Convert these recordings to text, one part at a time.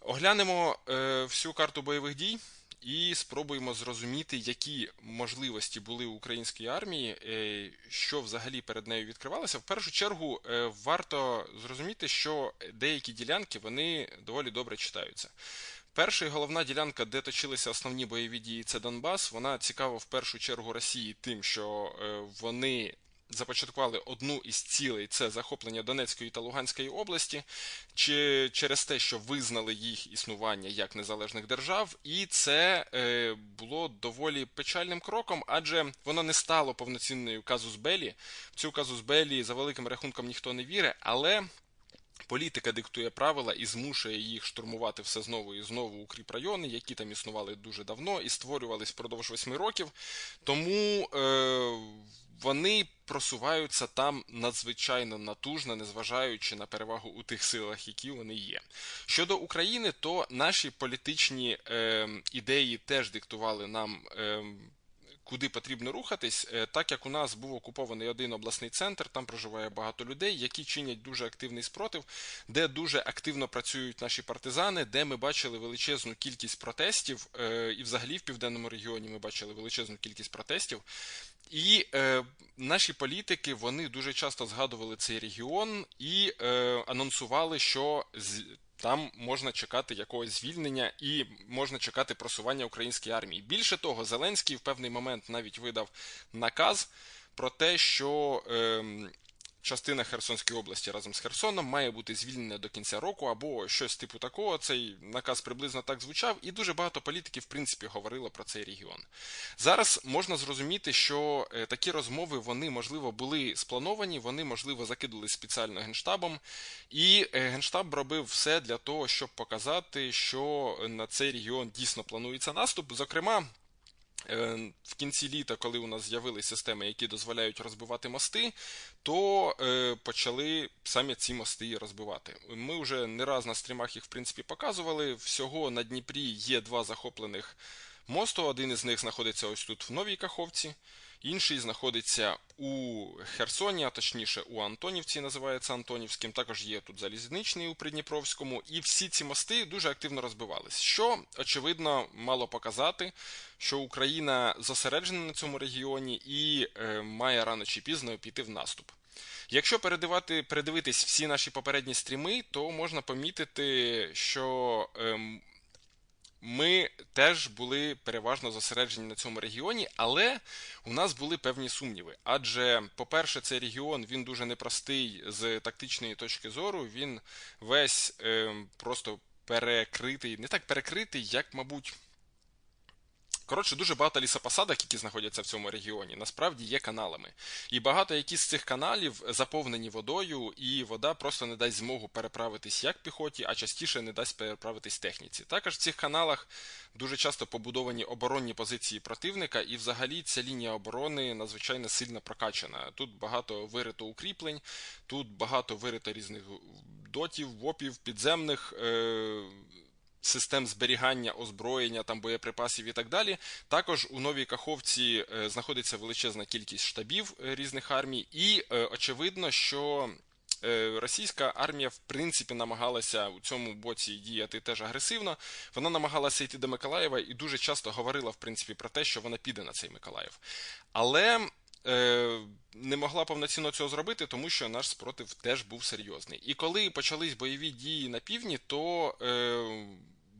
Оглянемо е, всю карту бойових дій і спробуємо зрозуміти, які можливості були у українській армії, е, що взагалі перед нею відкривалося. В першу чергу е, варто зрозуміти, що деякі ділянки вони доволі добре читаються. Перша і головна ділянка, де точилися основні бойові дії, це Донбас. Вона цікава в першу чергу Росії тим, що вони започаткували одну із цілей це захоплення Донецької та Луганської області, чи через те, що визнали їх існування як незалежних держав, і це е, було доволі печальним кроком, адже воно не стало повноцінною казус Белі. В цю казус Белі за великим рахунком ніхто не вірить, але. Політика диктує правила і змушує їх штурмувати все знову і знову укріп райони, які там існували дуже давно і створювались впродовж восьми років. Тому е, вони просуваються там надзвичайно натужно, незважаючи на перевагу у тих силах, які вони є. Щодо України, то наші політичні е, ідеї теж диктували нам. Е, Куди потрібно рухатись, е, так як у нас був окупований один обласний центр, там проживає багато людей, які чинять дуже активний спротив, де дуже активно працюють наші партизани, де ми бачили величезну кількість протестів, е, і взагалі в південному регіоні ми бачили величезну кількість протестів. І е, наші політики вони дуже часто згадували цей регіон і е, анонсували, що з, там можна чекати якогось звільнення і можна чекати просування української армії. Більше того, Зеленський в певний момент навіть видав наказ про те, що е, частина Херсонської області разом з Херсоном має бути звільнена до кінця року або щось типу такого. Цей наказ приблизно так звучав, і дуже багато політиків, в принципі, говорило про цей регіон. Зараз можна зрозуміти, що е, такі розмови вони, можливо, були сплановані, вони, можливо, закидали спеціально генштабом, і е, генштаб робив все для того, щоб показати, що на цей регіон дійсно планується наступ. Зокрема. Е, в кінці літа, коли у нас з'явилися системи, які дозволяють розбивати мости, то е, почали самі ці мости розбивати. Ми вже не раз на стрімах їх в принципі показували. Всього на Дніпрі є два захоплених мосту. Один із них знаходиться ось тут в Новій Каховці. Інший знаходиться у Херсоні, а точніше у Антонівці, називається Антонівським. Також є тут залізничний у Придніпровському, і всі ці мости дуже активно розбивались. Що очевидно мало показати, що Україна зосереджена на цьому регіоні і е, має рано чи пізно піти в наступ. Якщо передивати, передивитись всі наші попередні стріми, то можна помітити, що е, ми теж були переважно зосереджені на цьому регіоні, але у нас були певні сумніви. Адже, по-перше, цей регіон він дуже непростий з тактичної точки зору. Він весь е, просто перекритий, не так перекритий, як, мабуть. Коротше, дуже багато лісопосадок, які знаходяться в цьому регіоні, насправді є каналами. І багато які з цих каналів заповнені водою, і вода просто не дасть змогу переправитись як піхоті, а частіше не дасть переправитись техніці. Також в цих каналах дуже часто побудовані оборонні позиції противника, і взагалі ця лінія оборони надзвичайно сильно прокачана. Тут багато вирито укріплень, тут багато вирито різних дотів, вопів, підземних. Е систем зберігання озброєння, там боєприпасів і так далі. Також у новій Каховці е, знаходиться величезна кількість штабів е, різних армій, і е, очевидно, що. Російська армія, в принципі, намагалася у цьому боці діяти теж агресивно. Вона намагалася йти до Миколаєва і дуже часто говорила, в принципі, про те, що вона піде на цей Миколаїв. Але е, не могла повноцінно цього зробити, тому що наш спротив теж був серйозний. І коли почались бойові дії на півдні, то е,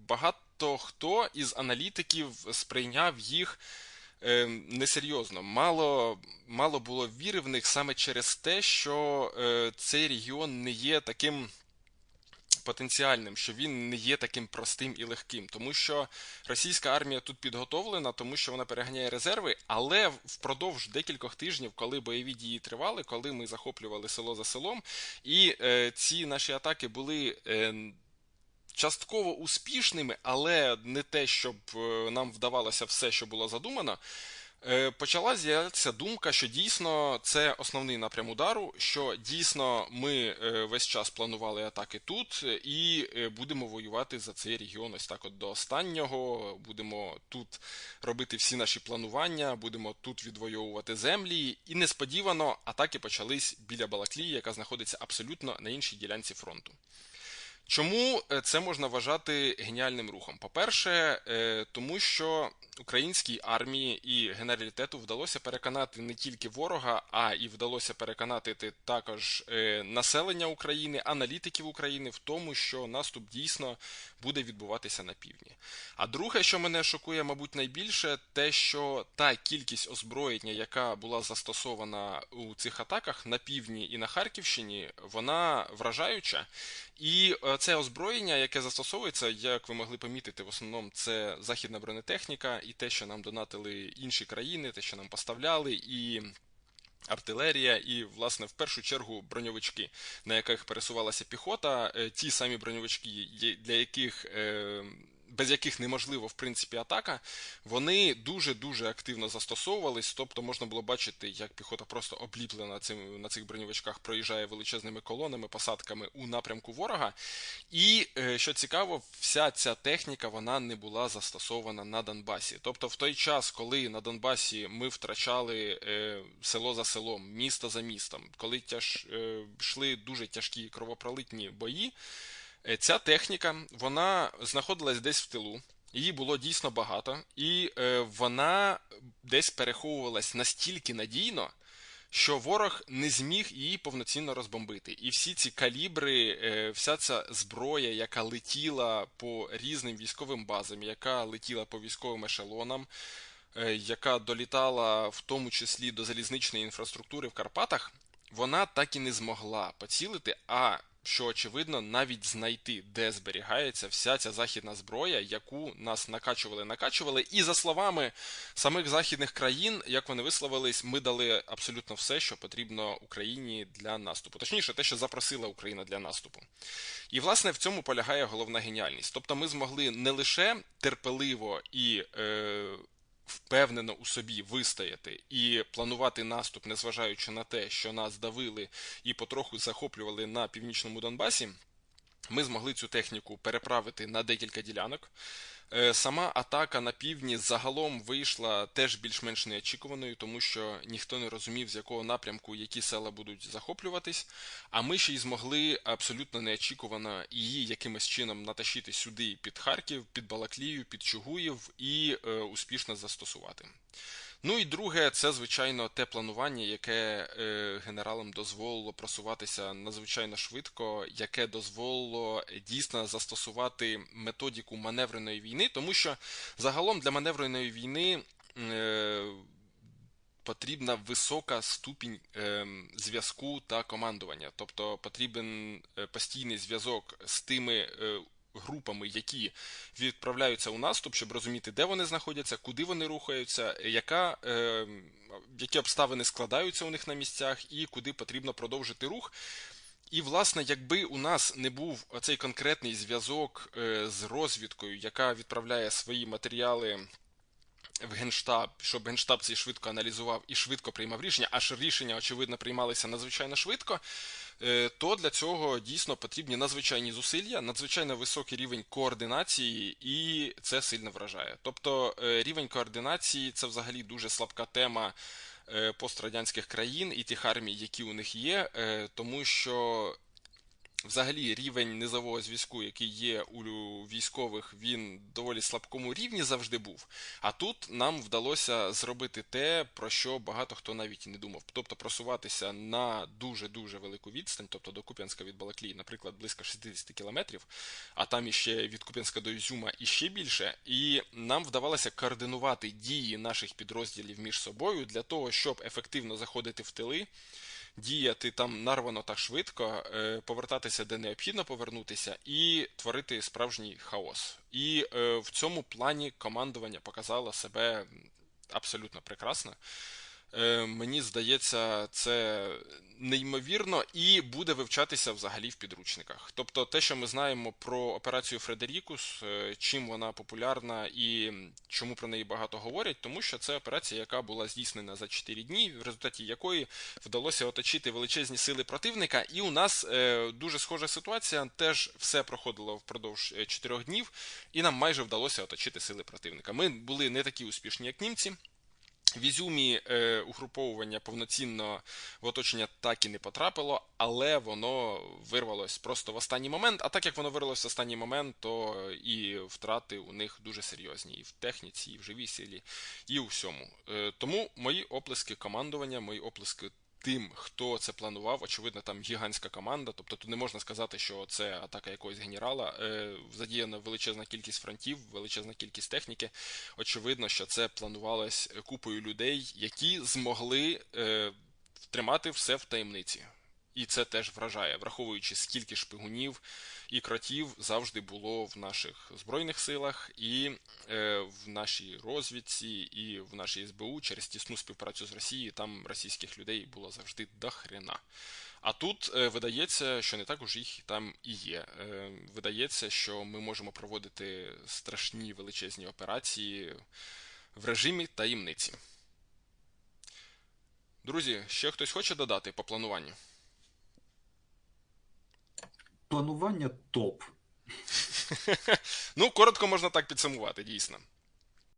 багато хто із аналітиків сприйняв їх е, несерйозно. Мало мало було віри в них саме через те, що е, цей регіон не є таким потенціальним, що він не є таким простим і легким, тому що російська армія тут підготовлена, тому що вона переганяє резерви, але впродовж декількох тижнів, коли бойові дії тривали, коли ми захоплювали село за селом, і е, ці наші атаки були. Е, Частково успішними, але не те, щоб е, нам вдавалося все, що було задумано. Е, почала з'являтися думка, що дійсно це основний напрям удару, що дійсно ми е, весь час планували атаки тут і будемо воювати за цей регіон ось так от до останнього. Будемо тут робити всі наші планування, будемо тут відвоювати землі. І несподівано атаки почались біля Балаклії, яка знаходиться абсолютно на іншій ділянці фронту. Чому е, це можна вважати геніальним рухом? По-перше, е, тому що українській армії і генералітету вдалося переконати не тільки ворога, а і вдалося переконати також е, населення України, аналітиків України в тому, що наступ дійсно буде відбуватися на півдні. А друге, що мене шокує, мабуть, найбільше, те, що та кількість озброєння, яка була застосована у цих атаках на півдні і на Харківщині, вона вражаюча. І це озброєння, яке застосовується, як ви могли помітити, в основному це західна бронетехніка і те, що нам донатили інші країни, те, що нам поставляли, і артилерія, і, власне, в першу чергу броньовички, на яких пересувалася піхота, е, ті самі броньовички, для яких е, без яких неможливо в принципі атака, вони дуже-дуже активно застосовувались. Тобто можна було бачити, як піхота просто обліплена цим на цих броньовичках проїжджає величезними колонами, посадками у напрямку ворога. І е, що цікаво, вся ця техніка вона не була застосована на Донбасі. Тобто, в той час, коли на Донбасі ми втрачали е, село за селом, місто за містом, коли тяж е, йшли дуже тяжкі кровопролитні бої. Е, ця техніка вона знаходилась десь в тилу, її було дійсно багато, і е, вона десь переховувалась настільки надійно, що ворог не зміг її повноцінно розбомбити. І всі ці калібри, е, вся ця зброя, яка летіла по різним військовим базам, яка летіла по військовим ешелонам, яка долітала в тому числі до залізничної інфраструктури в Карпатах, вона так і не змогла поцілити. а що очевидно навіть знайти, де зберігається вся ця західна зброя, яку нас накачували, накачували. І за словами самих західних країн, як вони висловились, ми дали абсолютно все, що потрібно Україні для наступу. Точніше, те, що запросила Україна для наступу. І власне в цьому полягає головна геніальність. Тобто, ми змогли не лише терпеливо і. Е, впевнено у собі вистояти і планувати наступ, незважаючи на те, що нас давили і потроху захоплювали на північному Донбасі. Ми змогли цю техніку переправити на декілька ділянок. Е, сама атака на півдні загалом вийшла теж більш-менш неочікуваною, тому що ніхто не розумів, з якого напрямку які села будуть захоплюватись. А ми ще й змогли абсолютно неочікувано її якимось чином натащити сюди під Харків, під Балаклію, під Чугуїв і е, успішно застосувати. Ну і друге, це звичайно те планування, яке е, генералам дозволило просуватися надзвичайно швидко, яке дозволило дійсно застосувати методіку маневреної війни, тому що загалом для маневреної війни. Е, Потрібна висока ступінь е, зв'язку та командування, тобто потрібен е, постійний зв'язок з тими е, групами, які відправляються у наступ, щоб розуміти, де вони знаходяться, куди вони рухаються, яка, е, які обставини складаються у них на місцях, і куди потрібно продовжити рух. І, власне, якби у нас не був цей конкретний зв'язок е, з розвідкою, яка відправляє свої матеріали. В Генштаб, щоб Генштаб цей швидко аналізував і швидко приймав рішення, аж рішення, очевидно, приймалися надзвичайно швидко. Е, то для цього дійсно потрібні надзвичайні зусилля, надзвичайно високий рівень координації, і це сильно вражає. Тобто е, рівень координації це взагалі дуже слабка тема е, пострадянських країн і тих армій, які у них є, тому що Взагалі, рівень низового зв'язку, який є у військових, він доволі слабкому рівні завжди був. А тут нам вдалося зробити те, про що багато хто навіть не думав. Тобто просуватися на дуже-дуже велику відстань, тобто до Куп'янська від Балаклії, наприклад, близько 60 кілометрів, а там іще від Куп'янська до Ізюма іще більше. І нам вдавалося координувати дії наших підрозділів між собою для того, щоб ефективно заходити в тили діяти там нарвано та швидко, е, повертатися де необхідно повернутися, і творити справжній хаос. І е, в цьому плані командування показало себе абсолютно прекрасно. Е, мені здається, це неймовірно і буде вивчатися взагалі в підручниках. Тобто, те, що ми знаємо про операцію Фредерікус, е, чим вона популярна і чому про неї багато говорять, тому що це операція, яка була здійснена за 4 дні, в результаті якої вдалося оточити величезні сили противника. І у нас е, дуже схожа ситуація. Теж все проходило впродовж 4 днів, і нам майже вдалося оточити сили противника. Ми були не такі успішні, як німці. В Ізюмі е, угруповування повноцінно в оточення так і не потрапило, але воно вирвалось просто в останній момент. А так як воно вирвалось в останній момент, то і втрати у них дуже серйозні і в техніці, і в живій силі, і у всьому. Е, тому мої оплески командування, мої оплески тим, хто це планував, очевидно, там гігантська команда. Тобто тут не можна сказати, що це атака якогось генерала. Е, задіяна величезна кількість фронтів, величезна кількість техніки. Очевидно, що це планувалось купою людей, які змогли е, тримати все в таємниці. І це теж вражає, враховуючи, скільки шпигунів і кротів завжди було в наших збройних силах, і е, в нашій розвідці, і в нашій СБУ через тісну співпрацю з Росією там російських людей було завжди до хрена. А тут е, видається, що не так уж їх там і є. Е, видається, що ми можемо проводити страшні величезні операції в режимі таємниці. Друзі, ще хтось хоче додати по плануванню? Планування топ. Ну, коротко можна так підсумувати, дійсно.